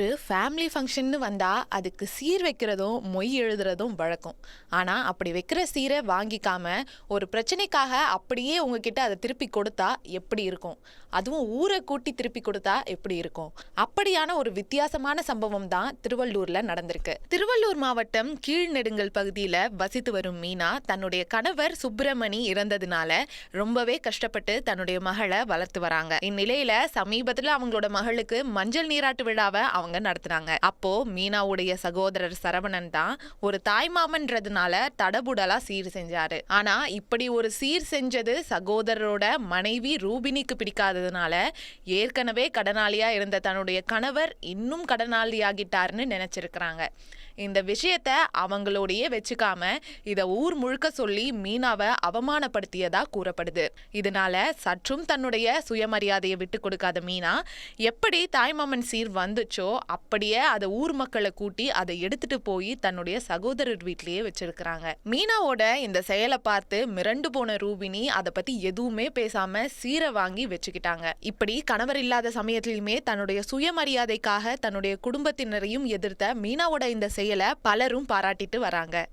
ஒரு ஃபேமிலி ஃபங்க்ஷன்னு வந்தால் அதுக்கு சீர் வைக்கிறதும் மொய் எழுதுறதும் வழக்கம். ஆனால் அப்படி வைக்கிற சீரை வாங்கிக்காம ஒரு பிரச்சனைக்காக அப்படியே உங்ககிட்ட அதை திருப்பி கொடுத்தா எப்படி இருக்கும்? அதுவும் ஊரை கூட்டி திருப்பி கொடுத்தா எப்படி இருக்கும்? அப்படியான ஒரு வித்தியாசமான சம்பவம் தான் திருவள்ளூரில் நடந்திருக்கு. திருவள்ளூர் மாவட்டம் கீழ்நெடுங்கல் பகுதியில் வசித்து வரும் மீனா தன்னுடைய கணவர் சுப்பிரமணி இறந்ததுனால ரொம்பவே கஷ்டப்பட்டு தன்னுடைய மகளை வளர்த்து வராங்க. இந்நிலையில சமீபத்தில் அவங்களோட மகளுக்கு மஞ்சள் நீராட்டு விழாவை அவங்க நடத்துனாங்க. அப்போ மீனாவுடைய சகோதரர் சரவணன் தான் ஒரு தாய்மாமன்றதுனால தடபுடலா சீர் செஞ்சாரு. ஆனா இப்படி ஒரு சீர் செஞ்சது சகோதரரோட மனைவி ரூபினிக்கு பிடிக்காததுனால ஏற்கனவே கடனாளியா இருந்த தன்னுடைய கணவர் இன்னும் கடனாளியாகிட்டாருன்னு நினைச்சிருக்கிறாங்க. இந்த விஷயத்த அவங்களோடையே வச்சுக்காம இத ஊர் முழுக்க சொல்லி மீனாவை அவமானப்படுத்தியதா கூறப்படுது. இதனால சற்றும் தன்னுடைய சுயமரியாதையை விட்டு கொடுக்காத மீனா எப்படி தாய்மாமன் சீர் வந்துச்சோ அப்படியே அதை ஊர் மக்களை கூட்டி அதை எடுத்துட்டு போய் தன்னுடைய சகோதரர் வீட்லயே வச்சிருக்கிறாங்க. மீனாவோட இந்த செயலை பார்த்து மிரண்டு போன ரூபினி அதை பத்தி எதுவுமே பேசாம சீரை வாங்கி வச்சுக்கிட்டாங்க. இப்படி கணவர் இல்லாத சமயத்திலுமே தன்னுடைய சுயமரியாதைக்காக தன்னுடைய குடும்பத்தினரையும் எதிர்த்த மீனாவோட இந்த செயலை பலரும் பாராட்டிட்டு வராங்க.